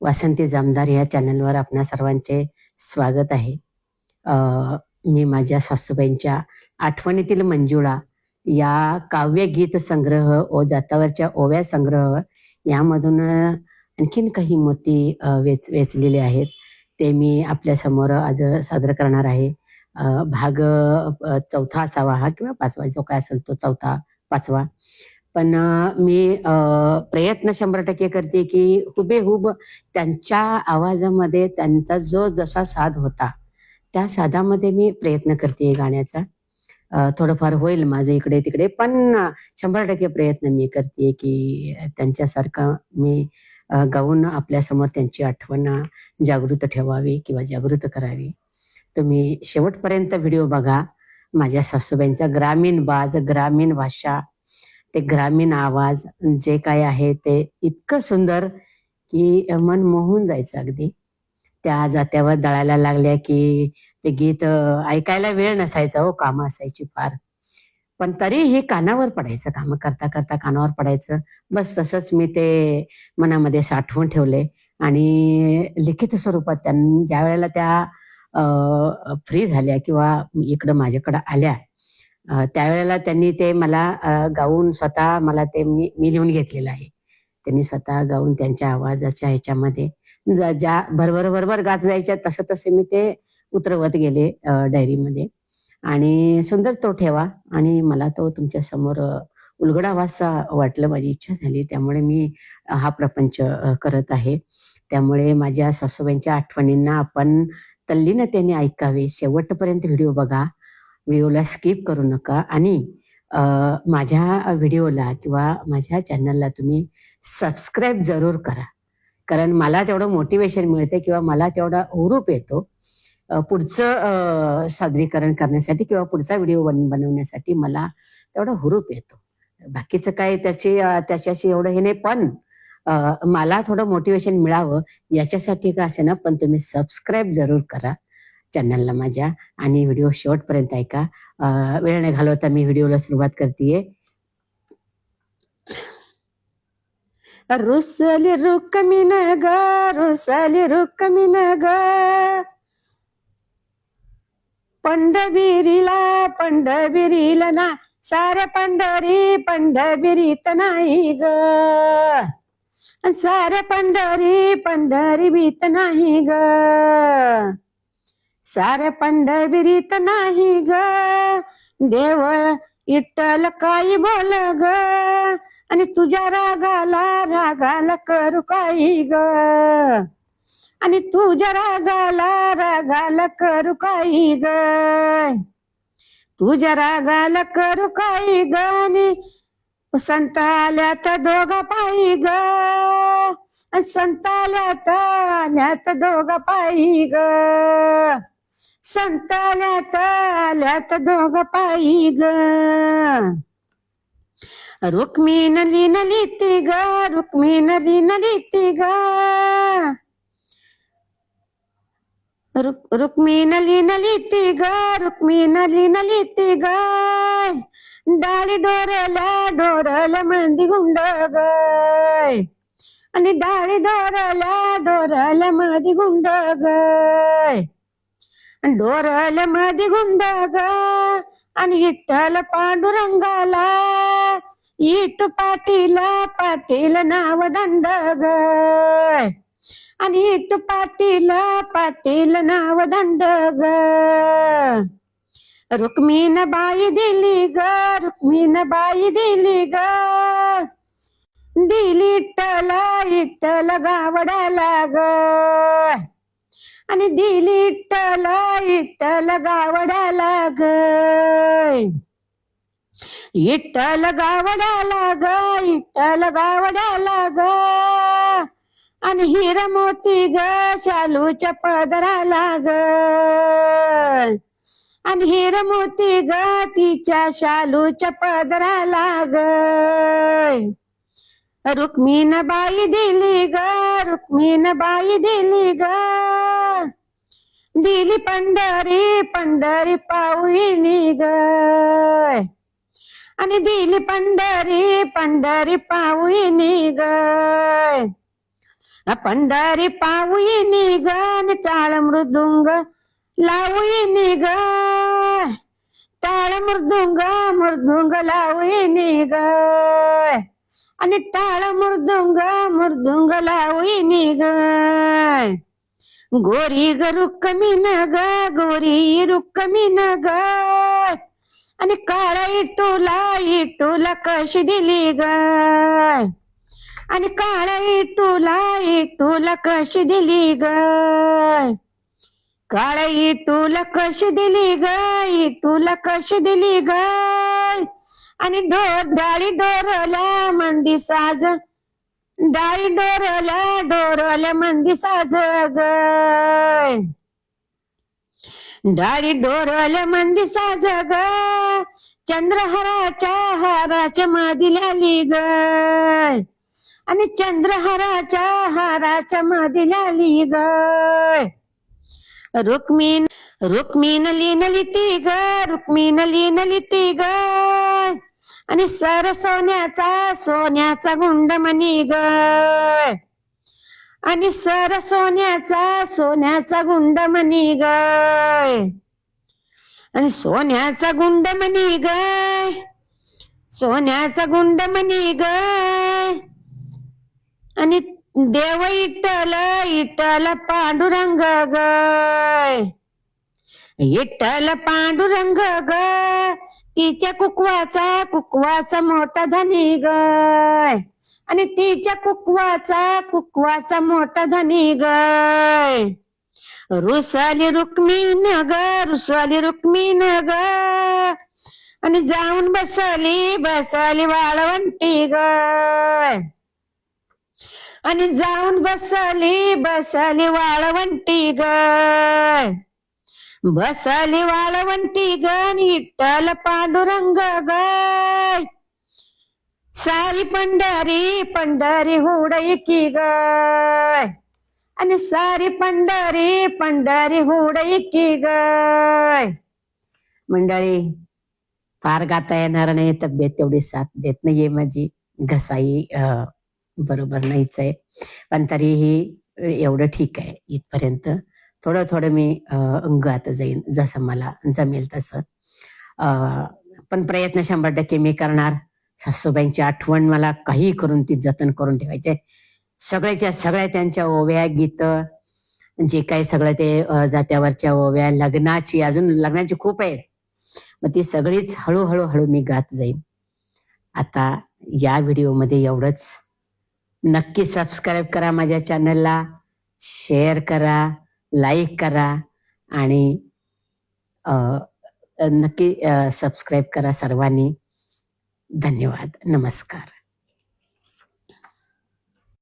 वासंती जामदार या चॅनलवर आपणा सर्वांचे स्वागत आहे. मी माझ्या सासूबाईंच्या आठवणीतील मंजुळा या काव्य गीत संग्रह ओ जातावरच्या ओव्या संग्रह यामधून आणखीन काही मोती वेच वेचलेले आहेत. ते मी आपल्यासमोर आज सादर करणार आहे. भाग चौथा असावा हा किंवा पाचवा जो काय असेल तो चौथा पाचवा. पण मी प्रयत्न शंभर टक्के करते की हुबेहूब त्यांच्या आवाजामध्ये त्यांचा जो जसा साध होता त्या साधामध्ये मी प्रयत्न करते गाण्याचा. थोडंफार होईल माझं इकडे तिकडे पण शंभर टक्के प्रयत्न मी करते की त्यांच्यासारखं मी गाऊन आपल्यासमोर त्यांची आठवण जागृत ठेवावी किंवा जागृत करावी. तुम्ही शेवटपर्यंत व्हिडिओ बघा. माझ्या सासूबाईंचा ग्रामीण बाज ग्रामीण भाषा ते ग्रामीण आवाज जे काय आहे ते इतकं सुंदर की मन मोहून जायचं अगदी. त्या जात्यावर दळायला लागल्या की ते गीत ऐकायला वेळ नसायचा हो कामं असायची फार. पण तरीही कानावर पडायचं काम करता करता कानावर पडायचं. बस तसंच मी ते मनामध्ये साठवून ठेवले आणि लिखित स्वरूपात त्यां ज्या वेळेला त्या फ्री झाल्या किंवा इकडं माझ्याकडं आल्या त्यावेळेला त्यांनी ते मला गाऊन स्वतः मला ते मी मी लिहून घेतलेलं आहे. त्यांनी स्वतः गाऊन त्यांच्या आवाजाच्या ह्याच्यामध्ये ज्या भरभर भरभर गात जायच्या तसं तसे मी ते उतरवत गेले डायरीमध्ये. आणि सुंदर तो ठेवा. आणि मला तो तुमच्यासमोर उलगडावासा वाटलं माझी इच्छा झाली. त्यामुळे मी हा प्रपंच करत आहे. त्यामुळे माझ्या सासूबाईंच्या आठवणींना आपण तल्लीनतेने ऐकावे. शेवटपर्यंत व्हिडिओ बघा. व्हिडिओला स्किप करू नका. आणि माझ्या व्हिडिओला किंवा माझ्या चॅनलला तुम्ही सबस्क्राईब जरूर करा. कारण मला तेवढं मोटिवेशन मिळते किंवा मला तेवढा हुरूप येतो पुढचं सादरीकरण करण्यासाठी किंवा पुढचा व्हिडिओ बन बनवण्यासाठी मला तेवढा हुरूप येतो. बाकीचं काय त्याची त्याच्याशी एवढं हे नाही पण मला थोडं मोटिवेशन मिळावं याच्यासाठी का असे ना पण तुम्ही सबस्क्राईब जरूर करा. चॅनलला माझ्या आणि व्हिडिओ शेवटपर्यंत ऐका. वेळ न घालवता मी व्हिडिओला सुरुवात करते रुसली रुक्मिन ग रुसली रुक्मिन ग. पंढबिरीला पंढबिरीला ना सारे पंढरी पंढबिरीत नाही ग. सारे पंढरी पंढरी बीत नाही ग. सारे पंढरीत नाही ग. देव इट्टल काही बोल ग. आणि तुझ्या रागाला रागाला करू काही ग. आणि तुझ्या रागाला रागाला करू काही ग. तुझ्या रागाला करू काही ग. आणि संत आल्यात दोघा पायी ग. आणि तर आल्यात तर दोघा पायी ग. संत आल्यात आल्यात दोघ पायी ग. रुक्मी नली नली ती ग रुक्मी नली नली ती ग. रुक नली नली ती ग रुक्मी नली नली ती ग. डाळी डोरला डोरला मंदी गुंड ग. आणि डाळी डोरला डोरला मधी गुंड गाय डोरलमध्ये गुंड आणि इट्टल पांडुरंगाला. इट पाटीला पाटील नाव दंडग. आणि इट पाटीला पाटील नाव दंडग. रुक्मीन बाई दिली ग रुक्मीन बाई दिली ग. दिली इट्टला इट्टल गावडाला ग. आणि दिली इट्टल इट्टल गावडाला ग इट्टल गावडाला ग इट्टल गावडाला ग आणि हिर मोती ग शालूच्या पदराला ग आणि हिर मोती ग तिच्या शालूच्या पदराला ग रुक्मीन बाई दिली ग रुक्मीन बाई दिली ग. दिली पंढरी पंढरी पाऊली ग आणि दिली पंढरी पंढरी पाऊली ग पंढरी निग आनी टाळ मृदुंग लावूई निघ टाळ मृदुंग मृदुंग लावूई निघ आणि टाळ मृदुंग मृदुंग लावूई निघ गोरी ग रुक्कमी न ग गोरी रुक्कमी न ग आणि काळा इटूला इटूला कशी दिली ग आणि काळा इटूला इटूला कशी दिली ग काळा इटूला कशी दिली ग इटूला कशी दिली ग आणि डोर डाळी डोरला मंदी साज डाळी डोरल्या डोरला मंदी साज ग डाळी डोरला मंदी साज ग चंद्रहाराच्या हाराच्या मधील आली ग आणि चंद्रहाराच्या हाराच्या मधील आली ग रुक्मिण रुक्मीन लीन लिती ग रुक्मीन लीन लिती ग. आणि सर सोन्याचा सोन्याचा गुंड मनी ग. आणि सर सोन्याचा सोन्याचा गुंड मनी ग. आणि सोन्याचा गुंड मनी ग. सोन्याचा गुंड मनी ग. आणि देव इटल इटल पांडुरंग ग. इटल पांडुरंग ग. तिच्या कुकवाचा कुकवाचा मोठा धनी ग. आणि तिच्या कुकवाचा कुकवाचा मोठा धनी ग. रुसाली रुक्मीन ग रुसाली रुक्मीन ग. आणि जाऊन बसली बसली वाळवंटी ग. आणि जाऊन बसली बसली वाळवंटी ग. बसली वाळवंटी ग इटल पांडुरंग ग सारी पंढरी पंढरी हुडई गाय ग आणि सारी पंढरी पंढरी हुडई गाय ग मंडळी फार गाता येणार नाही तब्येत तेवढी साथ देत नाहीये माझी. घसाई बरोबर नाहीच आहे. पण तरीही एवढं ठीक आहे इथपर्यंत. थोडं थोडं मी अं, गात जाईन जसं मला जमेल तसं. पण प्रयत्न शंभर टक्के मी करणार. सासूबाईंची आठवण मला काही करून ती जतन करून ठेवायचे सगळ्याच्या सगळ्या त्यांच्या ओव्या गीत जे काही सगळं ते जात्यावरच्या ओव्या लग्नाची अजून लग्नाची खूप आहेत. मग ती सगळीच हळूहळू हळू मी गात जाईन. आता या व्हिडिओमध्ये एवढंच. नक्की सबस्क्राईब करा माझ्या चॅनलला. शेअर करा. लाईक करा आणि नक्की सबस्क्राईब करा सर्वांनी. धन्यवाद. नमस्कार.